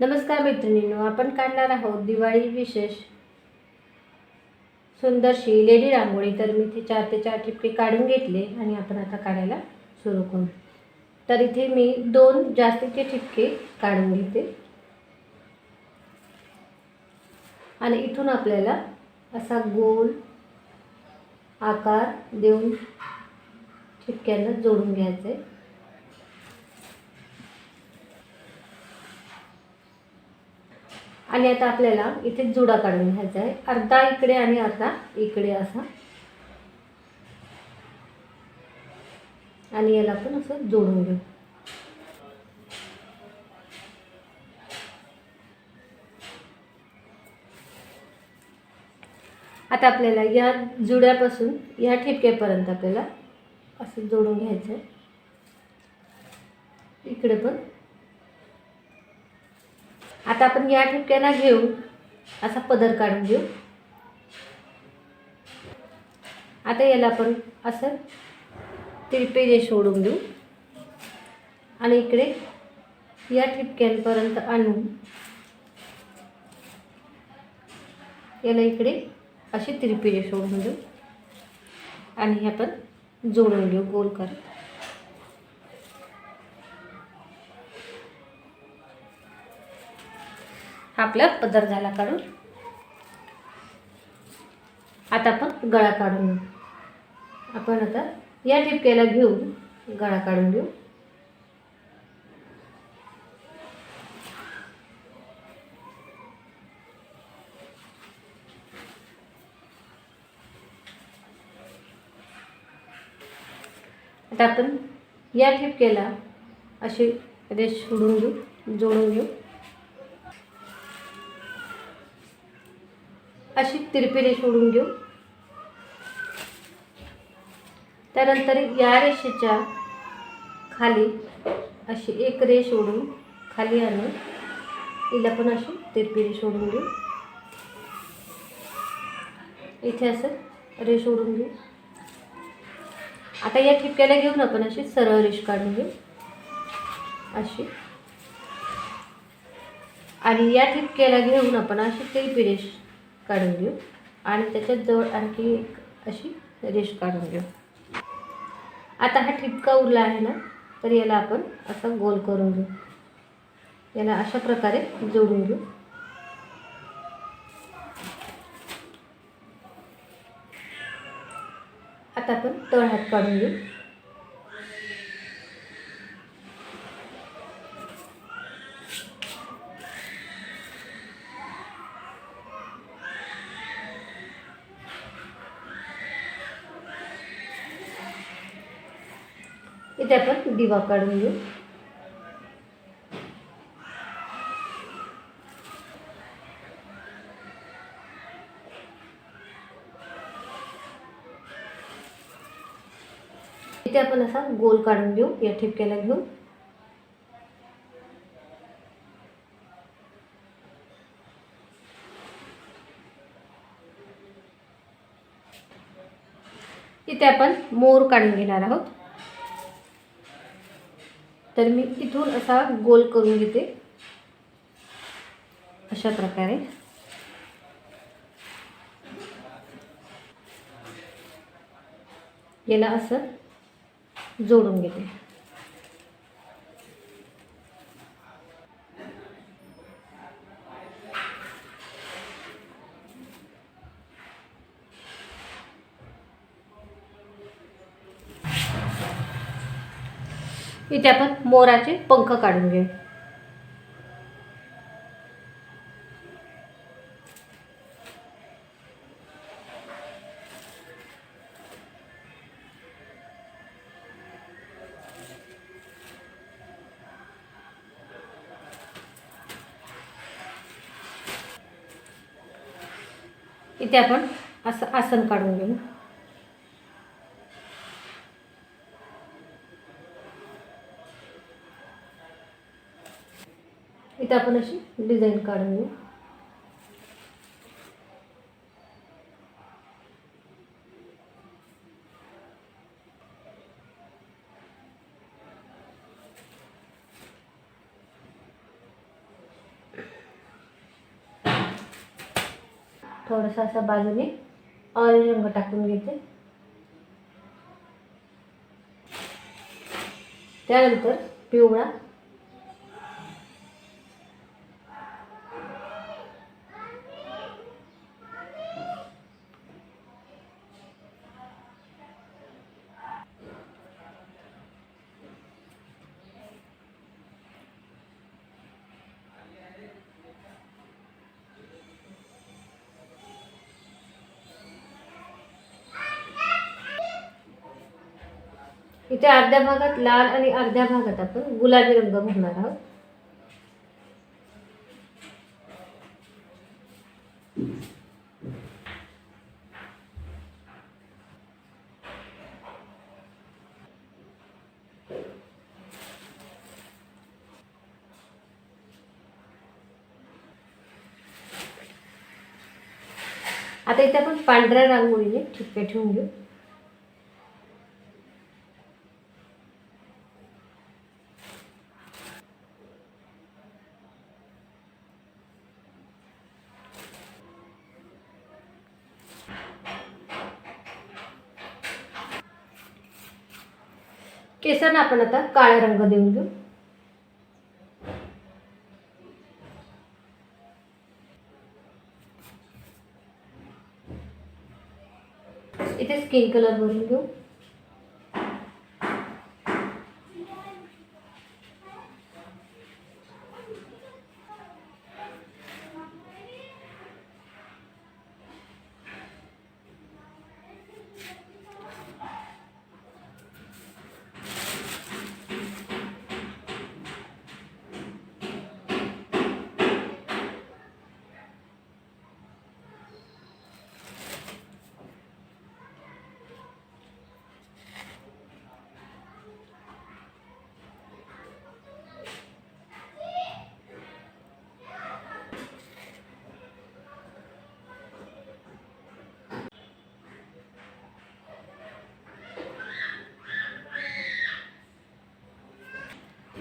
नमस्कार मैत्रिणींनो आपण काढणार आहोत दिवाळी विशेष. सुंदरशी लेडी रांगोळी. तर मी इथे चार ते चार ठिपके काढून घेतले आणि आपण आता काढायला सुरू करू. तर इथे मी दोन जास्तीचे ठिपके काढून घेते. आणि इथून आपल्याला असा गोल आकार देऊन ठिपक्यांना जोडून घ्यायचं आहे आणि आता आपल्याला इथे जुडा काढून घ्यायचा आहे. अर्धा इकडे आणि अर्धा इकडे असा. आणि याला आपण असं जोडून घेऊ. आता आपल्याला या जुड्यापासून या ठिपक्यापर्यंत आपल्याला असं जोडून घ्यायचं आहे. इकडे पण. आता आपण या ठिपक्याला घेऊ. असा पदर काढून घेऊ. आता याला आपण असं तिरपे सोडून देऊ. आणि इकडे या ठिपक्यांपर्यंत आणून याला इकडे अशी तिरपे सोडून देऊ. आणि हे आपण जोडून घेऊ गोल करत. हा आपला पदर झाला काढून. आता आपण गळा काढून घेऊ. आपण आता या ठिपक्याला घेऊन गळा काढून घेऊ. आता आपण या ठिपक्याला अशी रेष सोडून घेऊ जोडून घेऊ. अशी तिरपी रेष ओढून घेऊ. त्यानंतर या रेषेच्या खाली अशी एक रेष ओढून खाली आणून तिला पण अशी तिरपी रेष ओढून घेऊ. इथे असं रेष ओढून घेऊ. आता या ठिपक्याला घेऊन आपण अशी सरळ रेष काढून घेऊ. अशी. आणि या ठिपक्याला घेऊन आपण अशी तिरपी रेष काढून घेऊ. आणि त्याच्यात जवळ आणखी एक अशी रेष काढून घेऊ. आता हा ठिपका उरला आहे ना तर याला आपण असा गोल करून घेऊ. याला अशा प्रकारे जोडून घेऊ. आता आपण तळ हात काढून घेऊ. इथे आपण दिवा काढून घेऊ. इथे आपण असा गोल काढून घेऊ या ठिपक्याला घेऊ इथे आपण मोर काढून घेणार आहोत. तर मी इथून असा गोल करून घेते. अशा प्रकारे. याला असं जोडून घेते. इथे आपण मोराचे पंख काढून घेऊ. इथे आपण असं आसन काढून घेऊ. इथं आपण अशी डिझाईन काढून घेऊ थोडासा असा बाजूने ऑरेंज रंग टाकून घेते. त्यानंतर पिवळा इथे अर्ध्या भागात लाल आणि अर्ध्या भागात आपण गुलाबी रंग भरणार आहोत. आता इथे आपण पांढऱ्या रांगोळीने ठिपके ठेवून घेऊ. केसांना आपण आता काळा रंग देऊन घेऊ. इथे स्किन कलर भरून घेऊ.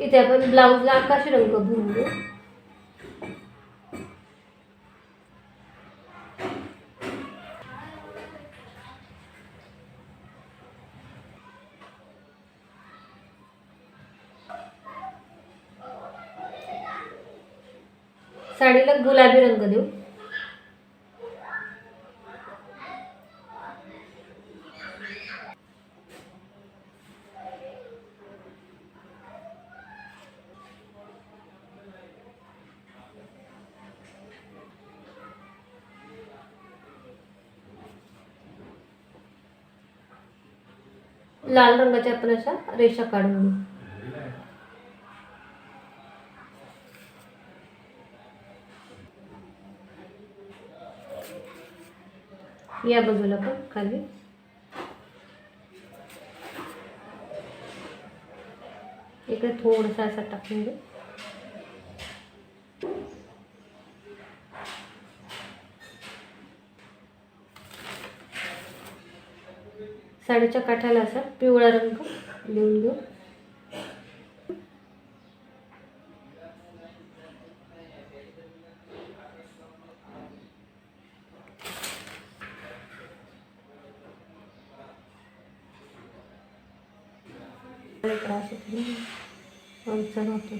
इथे आपण ब्लाऊजला आकाशी रंग भरू. साडीला गुलाबी रंग देऊ. लाल रंगाच्या आपण अशा रेषा काढून घेऊ या बाजूला पण खाली. इकडे थोडासा असा टाकून घेऊ साडीच्या काठाला असा पिवळा रंग देऊन घेऊ. त्रास होतो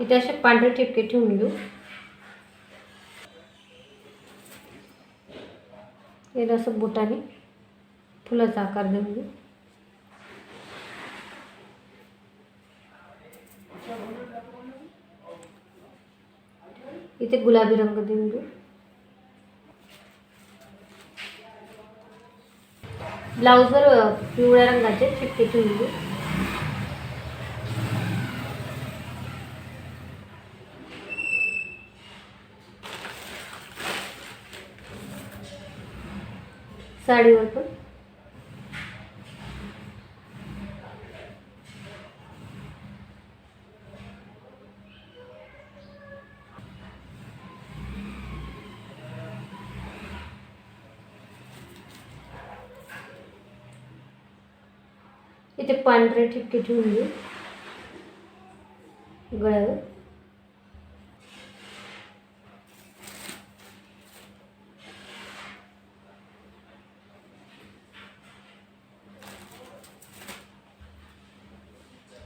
इथे असे पांढरे ठिपके ठेवून घेऊ. याला असं बोटाने फुलाचा आकार देऊन घेऊ. इथे गुलाबी रंग देऊन घेऊ. ब्लाऊजवर पिवळ्या रंगाचे ठिपके ठेवून घेऊ. साडीवर पण इथे पांढरे ठिपके ठेवून घेऊ गळ्यावर.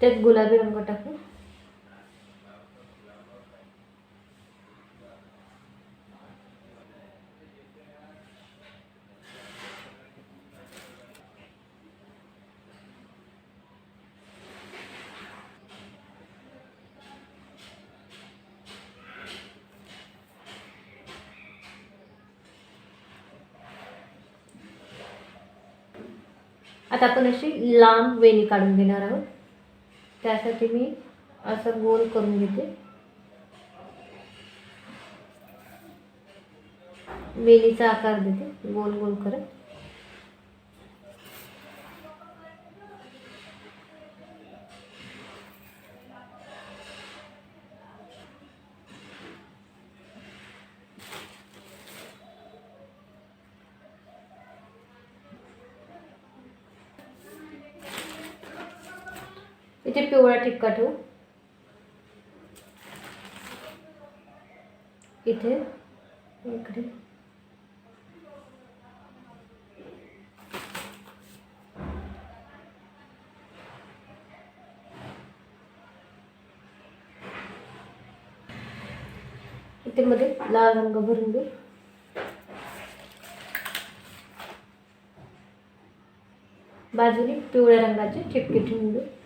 त्यात गुलाबी रंग टाकू. आता आपण अशी लांब वेणी काढून घेणार आहोत. त्यासाठी मी असं गोल करून घेते. मेलीचा आकार देते. गोल गोल करत. इथे ठिपका टिक्का ठेवू. इथे इकडे. इथे मध्ये लाल रंग भरून घेऊ बाजूने पिवळ्या रंगाचे ठिपके ठेवून घेऊ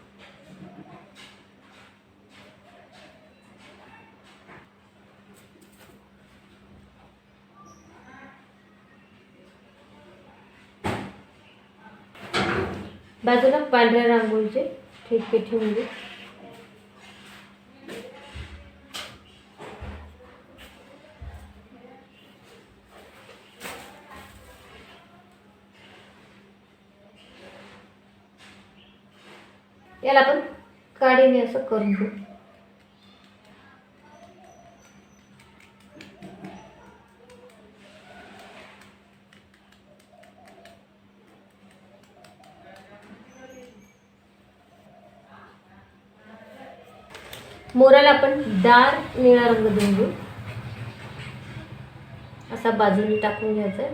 बाजूला पांढऱ्या रांगोळीचे ठिपके ठेवून दे. याला आपण काडीने असं करून घेऊ मोराला आपण दार निळा रंग देऊन घेऊ असा बाजूने टाकून घ्यायचा. आहे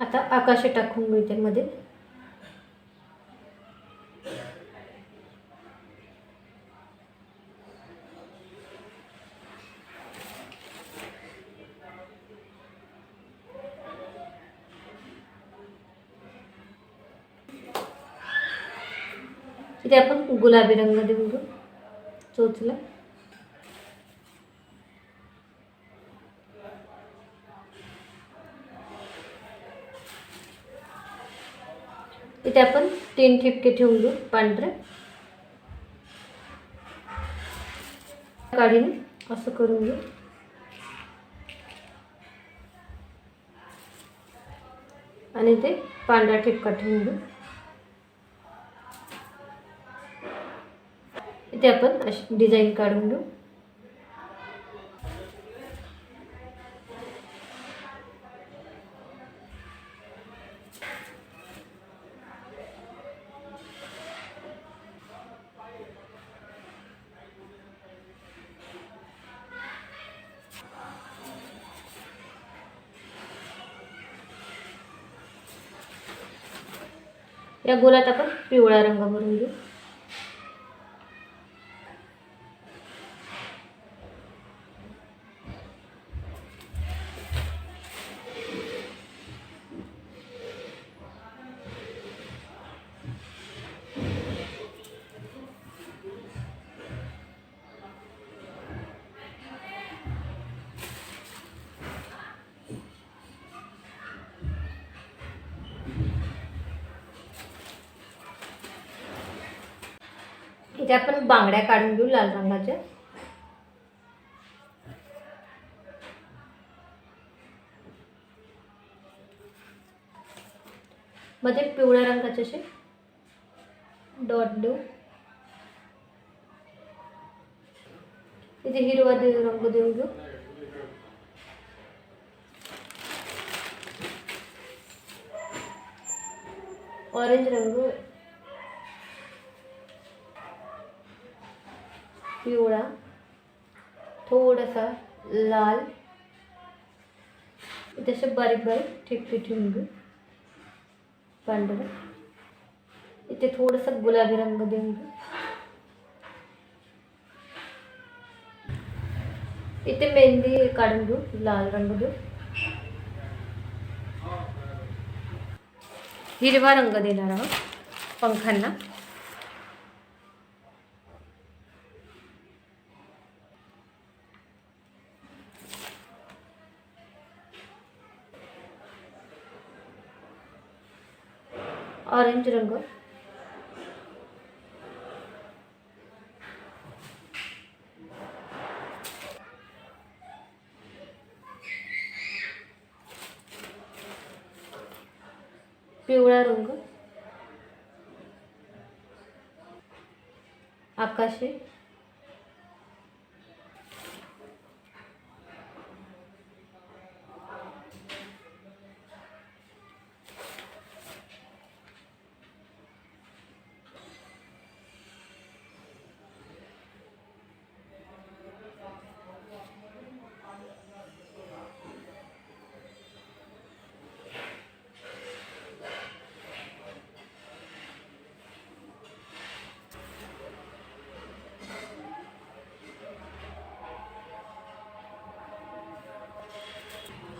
आता आकाश टाकून मिळते मध्ये. इथे आपण गुलाबी रंग देऊन घेऊ चोचला. इथे आपण तीन ठिपके ठेवून घेऊ पांढरे. काढीने असं करून घेऊ आणि ते पांढरा ठिपका ठेवून घेऊ इथे आपण अशी डिझाईन काढून घेऊ. या गोलात आपण पिवळा रंग भरून घेऊ. ह्याच्या आपण बांगड्या काढून घेऊ लाल रंगाच्या. मध्ये पिवळ्या रंगाचे असे डॉट देऊ. इथे हिरवा देऊ रंग देऊन घेऊ. ऑरेंज रंग पिवळा थोडासा लाल तसे बारीक बारीक ठिपके ठेवून घेऊ. पांढरा. इथे थोडासा गुलाबी रंग देऊन घेऊ. इथे मेहंदी काढून घेऊ लाल रंग देऊ. हिरवा रंग देणार आहोत पंखांना. रंग पिवळा रंग आकाशी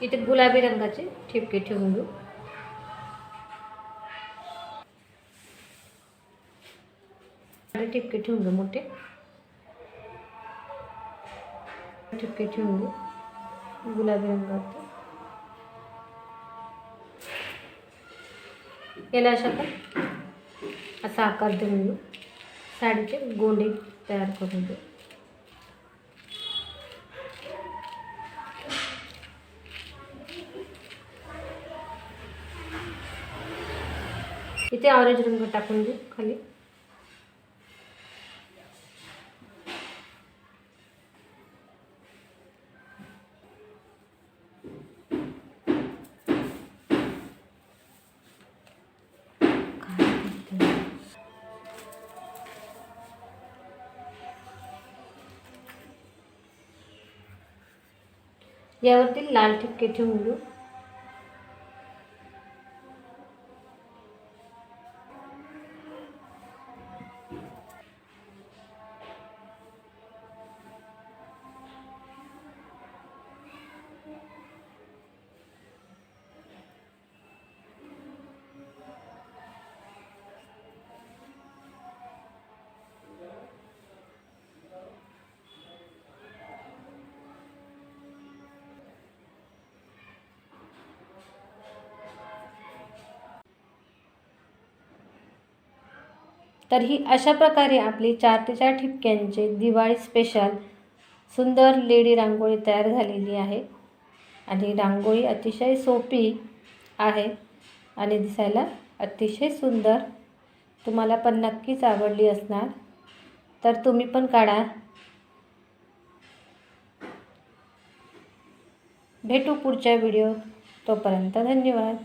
इथे गुलाबी रंगाचे ठिपके ठेवून घेऊ. ठिपके ठेवून घेऊ मोठे. ठिपके ठेवून घेऊ. गुलाबी रंगाचे. याला अशा पण असा आकार देऊन घेऊ. साडीचे गोंडे तयार करून घेऊ. इथे ऑरेंज रंग टाकून देऊ खाली. यावरती लाल ठिपके ठेवून घेऊ तर ही अशा प्रकारे आपली चार ते चार ठिपक्यांचे दिवाळी स्पेशल सुंदर लेडी रांगोळी तयार झालेली आहे. आणि रांगोळी अतिशय सोपी आहे आणि दिसायला अतिशय सुंदर. तुम्हाला पण नक्कीच आवडली असणार. तर तुम्ही पण काढा. भेटू पुढच्या व्हिडिओ तोपर्यंत धन्यवाद.